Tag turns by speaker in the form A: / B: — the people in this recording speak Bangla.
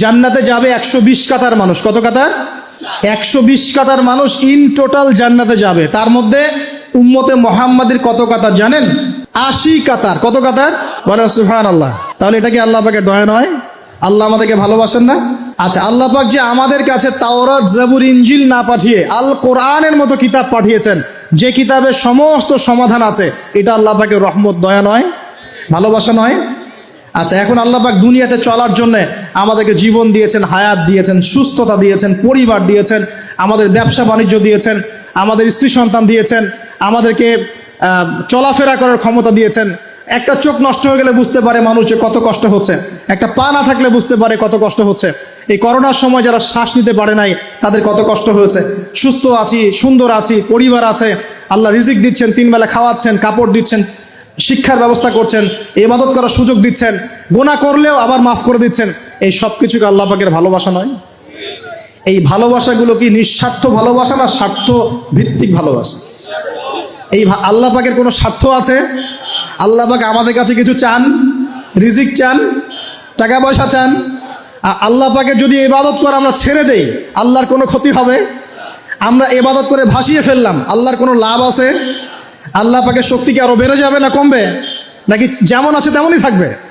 A: জান্নাতে যাবে একশো বিশ কাতার মানুষ। কত কাতার? একশো বিশ কাতার মানুষ ইন টোটাল জান্নাতে যাবে। তার মধ্যে উম্মতে মোহাম্মদের কত কাতার জানেন? আশি কাতার। কত কাতার? বলে আল্লাহ তাহলে এটা কি আল্লাহ পাকের দয়া নয়? আল্লাহ আমাদেরকে ভালোবাসেন না? আচ্ছা আল্লাহ পাক যে আমাদের কাছে তাওরাত, জাবুর ইঞ্জিল না পাঠিয়ে আল কোরআনের মতো কিতাব পাঠিয়েছেন, যে কিতাবে সমস্ত সমাধান আছে, এটা আল্লাহ পাকের রহমত, দয়া নয়? ভালোবাসা নয়? আচ্ছা এখন আল্লাহ পাক দুনিয়াতে চলার জন্য আমাদেরকে জীবন দিয়েছেন, হায়াত দিয়েছেন, সুস্থতা দিয়েছেন, পরিবার দিয়েছেন, আমাদের ব্যবসা বাণিজ্য দিয়েছেন, আমাদের স্ত্রী সন্তান দিয়েছেন, আমাদেরকে চলাফেরা করার ক্ষমতা দিয়েছেন। একটা চোখ নষ্ট হয়ে গেলে বুঝতে পারে মানুষ যে কত কষ্ট হচ্ছে। একটা পা না থাকলে বুঝতে পারে কত কষ্ট হচ্ছে। এই করোনার সময় যারা শ্বাস নিতে পারে নাই, তাদের কত কষ্ট হয়েছে। সুস্থ আছি, সুন্দর আছি, পরিবার আছে, আল্লাহ রিজিক দিচ্ছেন, তিন বেলা খাওয়াচ্ছেন, কাপড় দিচ্ছেন, শিক্ষার ব্যবস্থা করছেন ইবাদত করার সুযোগ দিচ্ছেন, গোনা করলেও আবার মাফ করে দিচ্ছেন। এই সব কিছুকে আল্লাহ পাকের ভালোবাসা নয়। এই ভালোবাসাগুলো কি নিঃস্বার্থ ভালোবাসা না স্বার্থ ভিত্তিক ভালোবাসা? এই আল্লাহ পাকের কোনো স্বার্থ আছে? আল্লাহ পাক আমাদের কাছে কিছু চান, রিজিক চান টাকা পয়সা চান। আ- আল্লাহ পাকের যদি ইবাদত করে আমরা ছেড়ে দেই, আল্লাহর কোনো ক্ষতি হবে? আমরা ইবাদত করে ভাসিয়ে ফেললাম, আল্লাহর কোনো লাভ আছে? আল্লাহ পাকের শক্তি কি আরও বেড়ে যাবে না কমবে? নাকি যেমন আছে তেমনই থাকবে?